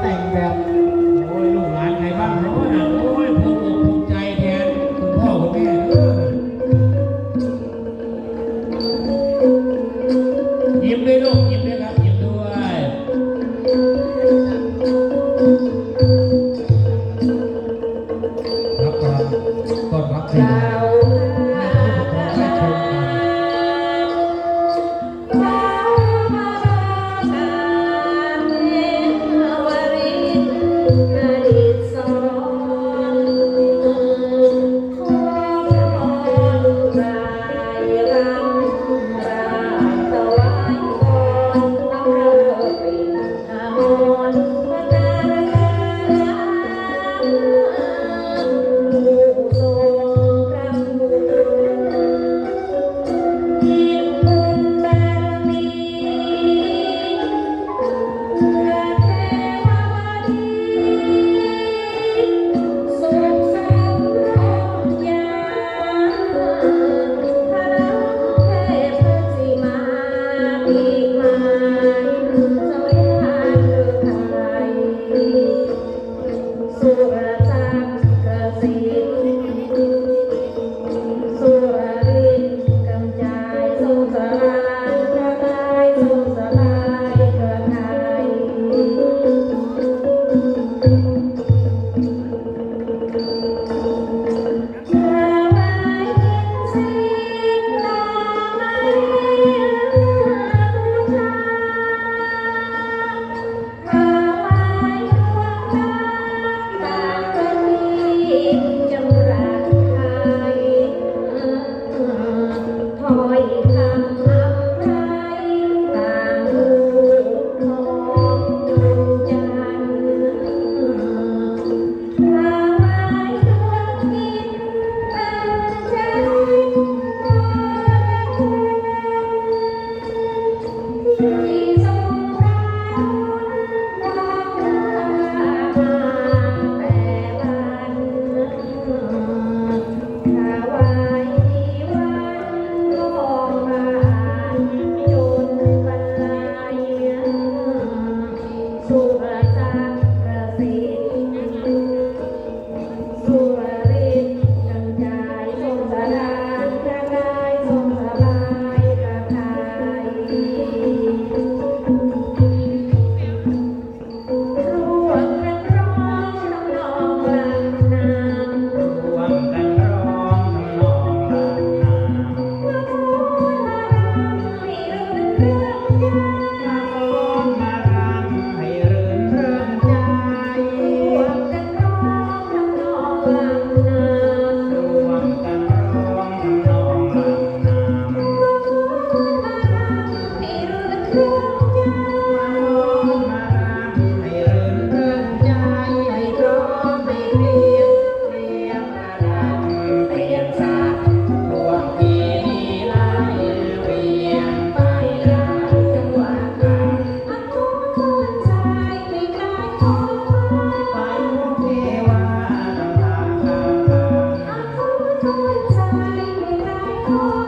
แต่งแบบ โอ้ยลูกหลานใครบ้างโอ้ยโอ้ย Lula. you.